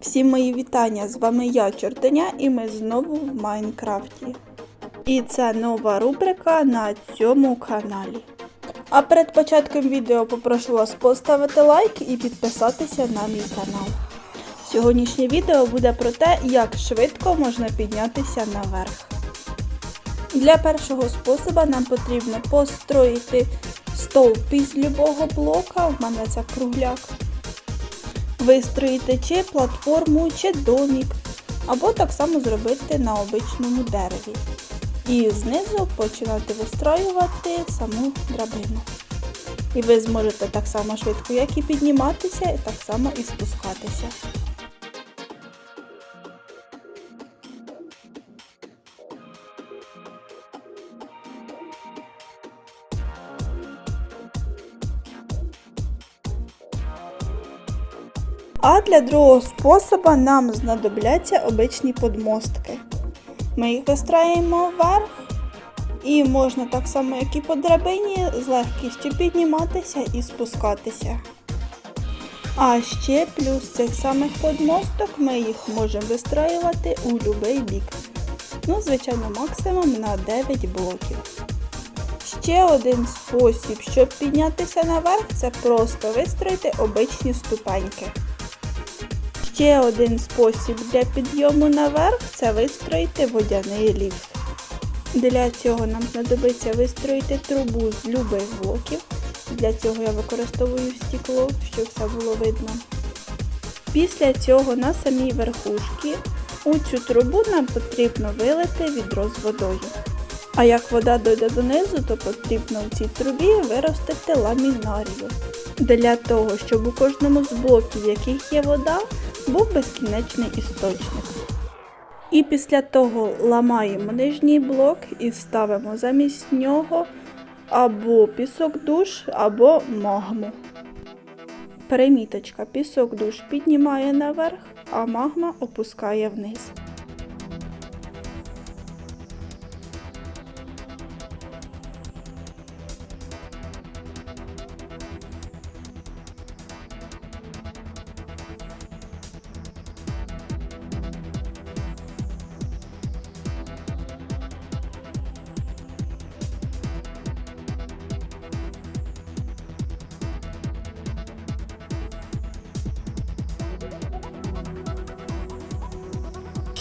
Всім мої вітання! З вами я, Чортаня, і ми знову в Майнкрафті. І це нова рубрика на цьому каналі. А перед початком відео попрошу вас поставити лайк і підписатися на мій канал. Сьогоднішнє відео буде про те, як швидко можна піднятися наверх. Для першого способу нам потрібно построїти стовп із любого блока, в мене це кругляк. Вистроїти чи платформу, чи домік, або так само зробити на обичному дереві. І знизу починати вистраювати саму драбину. І ви зможете так само швидко, як і підніматися, і так само і спускатися. А для другого способу нам знадобляться обичні подмостки. Ми їх вистраюємо вверх і можна так само, як і по драбині, з легкістю підніматися і спускатися. А ще плюс цих самих подмосток ми їх можемо вистраювати у будь-який бік. Ну, звичайно, максимум на 9 блоків. Ще один спосіб, щоб піднятися наверх, це просто вистроїти обичні ступеньки. Ще один спосіб для підйому наверх це вистроїти водяний ліфт. Для цього нам знадобиться вистроїти трубу з любих блоків. Для цього я використовую стекло, щоб все було видно. Після цього на самій верхушці у цю трубу нам потрібно вилити відро з водою. А як вода дойде донизу, то потрібно у цій трубі виростити ламінарію. Для того, щоб у кожному з блоків, в яких є вода, був безкінечний істочник. І після того ламаємо нижній блок і ставимо замість нього або пісок душ, або магму. Переміточка пісок душ піднімає наверх, а магма опускає вниз.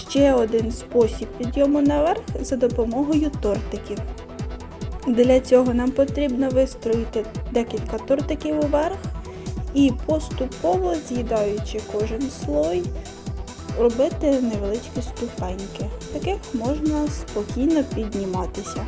Ще один спосіб підйому наверх за допомогою тортиків. Для цього нам потрібно вистроїти декілька тортиків уверх і поступово з'їдаючи кожен слой, робити невеличкі ступеньки. Таких можна спокійно підніматися.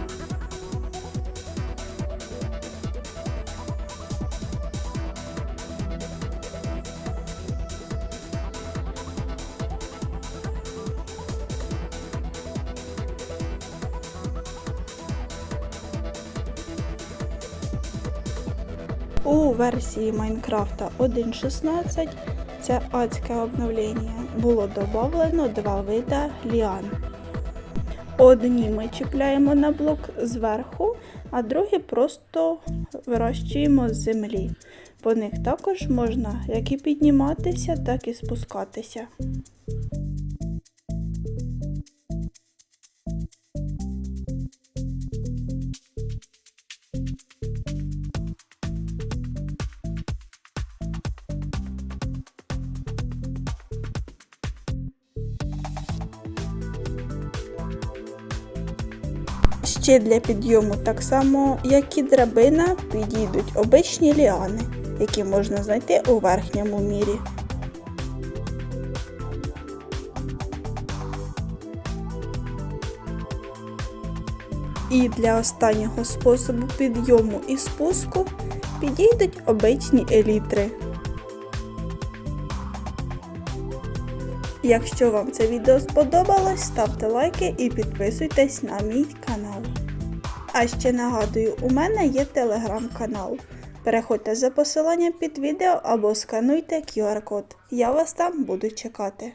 У версії Майнкрафта 1.16 це адське обновлення було додано два вида ліан. Одні ми чіпляємо на блок зверху, а другі просто вирощуємо з землі. По них також можна як і підніматися, так і спускатися. Ще для підйому, так само, як і драбина, підійдуть обичні ліани, які можна знайти у верхньому мірі. І для останнього способу підйому і спуску підійдуть обичні елітри. Якщо вам це відео сподобалось, ставте лайки і підписуйтесь на мій канал. А ще нагадую, у мене є телеграм-канал. Переходьте за посиланням під відео або скануйте QR-код. Я вас там буду чекати.